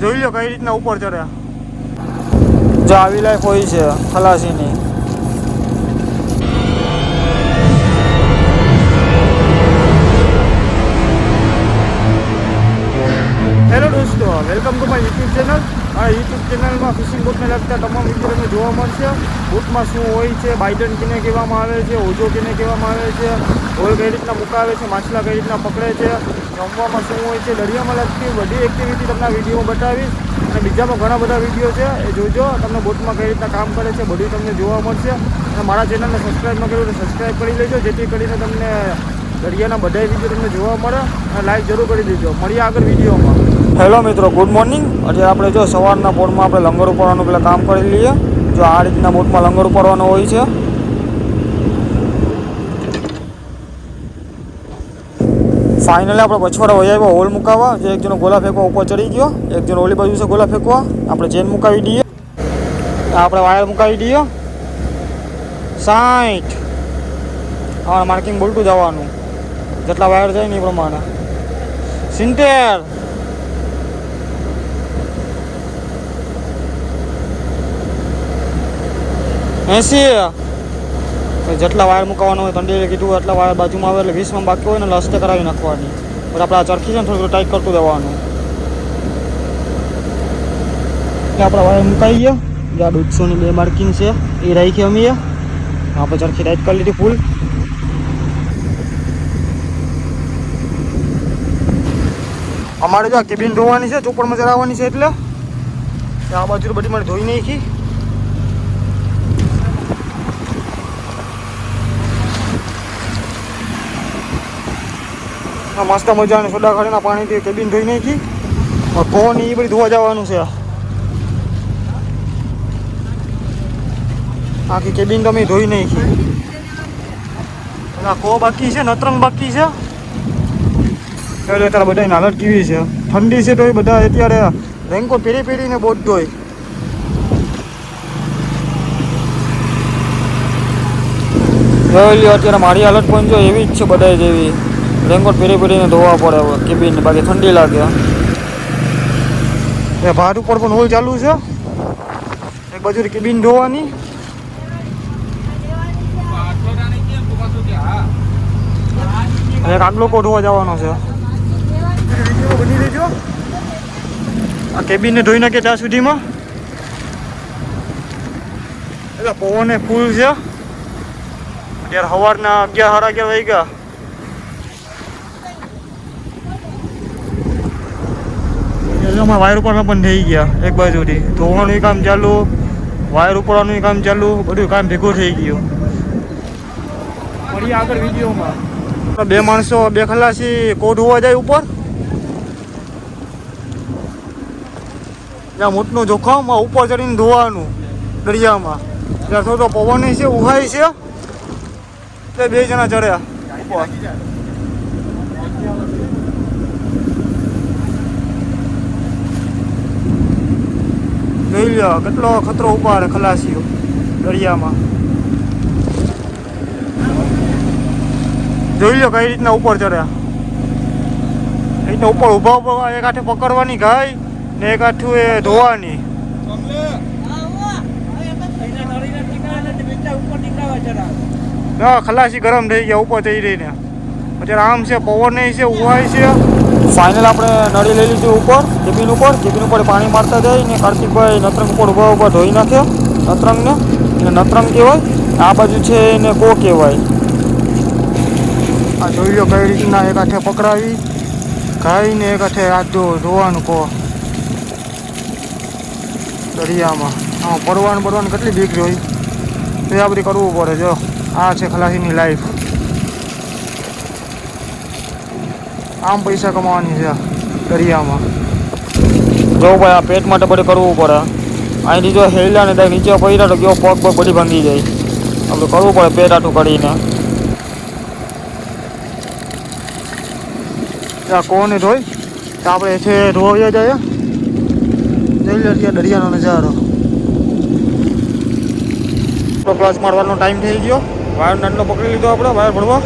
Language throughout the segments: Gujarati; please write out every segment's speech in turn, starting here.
જોઈ લો કઈ રીતના ઉપર ચડ્યા. જો આવી લાઈફ હોય છે ખલાસીની. Welcome to my YouTube channel આ યુટ્યુબ ચેનલમાં ફિશિંગ બોટને લગતા તમામ વીડિયો તમને જોવા મળશે. બોટમાં શું હોય છે બાઇડન કેને કહેવામાં આવે છે ઓજો કેને કહેવામાં આવે છે હોલ કઈ રીતના મુકાવે છે, માછલા કઈ રીતના પકડે છે, જમવામાં શું હોય છે, દરિયામાં લગતી બધી એક્ટિવિટી તમને વિડીયોમાં બતાવીશ. અને બીજામાં ઘણા બધા વીડિયો છે, એ જોજો, તમને બોટમાં કઈ રીતના કામ કરે છે, બધું તમને જોવા મળશે. અને મારા ચેનલને સબસ્ક્રાઈબ ન કર્યું તો સબસ્ક્રાઈબ કરી લેજો, જેથી કરીને તમને દરિયાના બધા વીડિયો તમને જોવા મળે. અને લાઈક જરૂર કરી દેજો. મળીએ આગળ વિડીયોમાં. હેલો મિત્રો ગુડ મોર્નિંગ અત્યારે આપણે જો સવારના બોટમાં આપણે લંગર ઉપાડવાનું પેલા કામ કરી લઈએ. જો આ રીતના બોટમાં લંગર ઉપાડવાનો હોય છે. ફાઇનલી આપણે પછવાડા વહી આવ્યા, હોલ મુકાવવા જે એક જણો ગોલા ફેંકવા ઉપર ચડી ગયો. એક જણો ઓલી બાજુ છે ગોલા ફેંકવા. આપણે ચેન મુકાવી દઈએ. આપણે વાયર મુકાવી દઈએ. સાઠ હા માર્કિંગ બોલતું જવાનું. જેટલા વાયર જાય ને એ પ્રમાણે. સિત્તેર. એસી. જેટલા વાયર મુકાવાનો હોય તંડેલે કીધું, એટલા વાયર બાજુમાં આવે એટલે વીસમાં બાકી હોય ને લસ્તે કરાવી નાખવાની. પછી આપણે આ ચરખી છે ને થોડું ટાઈટ કરતું દેવાનું આપણા વાયર મુકાઈ ગયા. જ્યાં દોઢસોની બે માર્કિંગ છે, એ રાખી અમે. આપણે ચરખી ટાઈટ કરી લીધી ફૂલ. અમારે જો કેબિન ધોવાની છે, ચોપડમાં ચડાવવાની છે એટલે. આ બાજુ બધી મારે ધોઈ નાખી. મસ્ત મજાની સોડા ખાડીના પાણીથી કેબિન ધોઈ નાખી. ફોન એ બધી ધોવા જવાનું છે. આખી કેબિન તો મેં ધોઈ નાખી. આ કો બાકી છે, નતરંગ બાકી છે. એટલે અત્યારે બધાની હાલત કેવી છે? ઠંડી છે તો એ બધા અત્યારે રેનકોટ પહેરી પહેરીને બોટ ધોય. અત્યારે મારી હાલત પણ જો એવી જ છે બધા જેવી. રેનકોટ પહેરી પહેરીને ધોવા પડે કેબિન બાકી ઠંડી લાગે. એ ભાત ઉપર પણ હોલ ચાલુ છે. એક બાજુ કેબિન ધોવાની. એક આગલો કોટ ધોવા જવાનો છે. બની લેજો આ કેબિનને ધોઈ નાખે ત્યાં સુધીમાં. એટલે પવને ફૂલ છે. અત્યારે સવારના અગિયાર, સાડા અગિયાર વાગ્યા. એટલે અમારા વાયર ઉપરના પણ થઈ ગયા એક બાજુથી. ધોવાનું કામ ચાલુ વાયર ઉપાડવાનું કામ ચાલુ બધું કામ ભેગું થઈ ગયું. મળીએ આગળ વિડીયોમાં. બે માણસો બે ખલાસી કોટ હોવા જાય ઉપર? ત્યાં મોટનું જોખમ ઉપર ચડીને ધોવાનું દરિયામાં. ત્યાં થોડો પવન છે ઉહાય છે. તે બે જણા ચડ્યા. ઉપર જોઈ લ્યો કેટલો ખતરો ઉપાડે ખલાસીઓ દરિયામાં. જોઈ લો કઈ રીતના ઉપર ચડ્યા. એ રીતના ઉપર ઊભા ઊભા એક હાથે પકડવાની ગાય ને એક હાથું એ ધોવાની. ના ખલાસી ગરમ થઈ ગયા ઉપર થઈ રહીને. અત્યારે આમ છે પવન નહીં છે ઉવાય છે. ફાઇનલ આપણે નળી લઈ લીધી ઉપર જમીન ઉપર. જમીન ઉપર પાણી મારતા જાય ને કાર્તિકભાઈ નતરંગ ઉપર ઊભા ઊભા ધોઈ નાખ્યો નતરંગને. એને નતરંગ કહેવાય આ બાજુ છે એને કો કહેવાય. આ જોઈ લો કઈ રીતના એક હાથે પકડાવી ખાઈને એક હાથે હાથ જો ધોવાનું કો દરિયામાં. હા પડવાનું પડવાનું કેટલી બીક હોય તો આ બધી કરવું પડે જો. આ છે ખલાસીની લાઈફ આમ પૈસા કમાવાની છે દરિયામાં. જો ભાઈ, આ પેટ માટે બધે કરવું પડે. અહીંથી જો હેલા ને ત્યાં નીચે પડ્યા તો ગયો પગ પગ બધી ભાંગી જાય. આપણે કરવું પડે પેટ આટું કરીને ત્યાં કોને ધોઈ? તો આપણે છે ધોવ્યા જાય જઈ લો ત્યાં દરિયાનો નજારો. ક્લાસ મારવાનો ટાઈમ થઈ ગયો. વાયર નાટલો પકડી લીધો આપણે, વાયર ભરવા.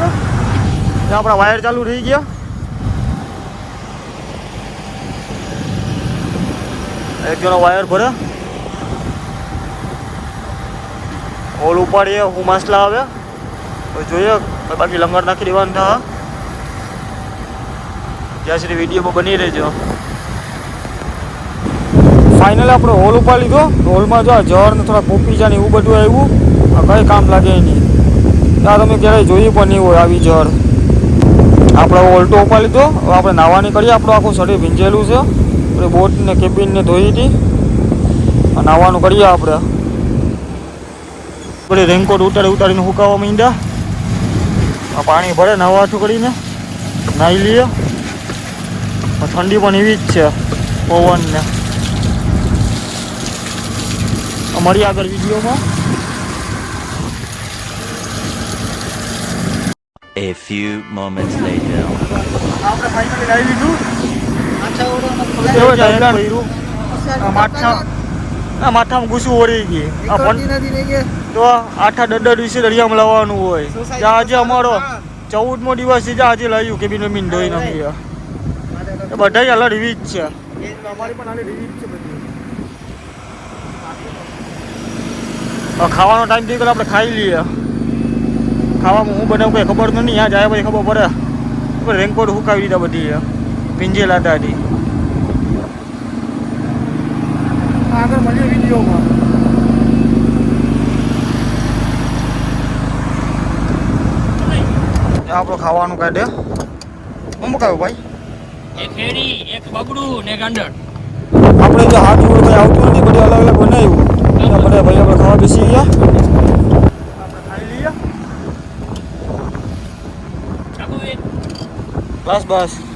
ત્યાં આપણા વાયર ચાલુ થઈ ગયા. એક જણો વાયર ભરે. ઓલ ઉપાડીએ, હું માસલા આવે. જોઈએ બાકી લંગર નાખી દેવાનું થા ત્યાં સુધી વીડિયો બની રહેજો. ફાઇનલ આપણે હોલ ઉપાડી લીધો હોલમાં જો જળ થોડા પોપી જાય ને એવું બધું આવ્યું. કંઈ કામ લાગે નહીં. ત્યાં તમે ક્યારેય જોયું પણ નહીં હોય આવી જળ આપણે ઓલ્ટો ઉપાડી લીધો. આપણે નાવાની કરીએ. આપણું આખું શરીર ભીંજેલું છે. આપણે બોટ ને કેબિન ધોઈ હતી આ નાવાનું કરીએ આપણે. આપણે રેનકોટ ઉતારી ઉતારીને સુકાવા માંડ્યા. આ પાણી ભરે નવાઠું કરીને. નાહી લઈએ. ઠંડી પણ એવી જ છે, પવનને. અમારી આગળ વિડીયોમાં A few moments later. આપણે ફાઇનલી લાવી લીધું માથા આ માથામાં ગુસું ઓળી ગઈ તો આઠા દડા દિવસે દરિયામાં લાવવાનું હોય. ત્યાં આજે અમારો ચૌદમો દિવસ છે આજે લાવ્યું કે બિન મીન ધોઈ નથી એ બધા અલગ રીવી જ છે ખાવાનો ટાઈમ થઈ ગયો આપણે ખાઈ લઈએ. ખાવામાં હું બનાવું કંઈ ખબર તો નહીં આ જાય પછી ખબર પડે. રેનકોટ સુકાવી દીધા બધી પિંજે હતા હતી આગળ મળીએ વિડીયોમાં. આપણું ખાવાનું કાઢે. હું મુકાવ્યું ભાઈ? એક હેડી એક બગડું ને એક અંડર આપણે જે હાથ જોડે કંઈ આવતું નથી બધું અલગ અલગ બનાવ્યું બધા ભાઈ આપણે ખાવા બેસી ગયા આપણે ખાઈ લઈએ ચાકુ એક બસ બસ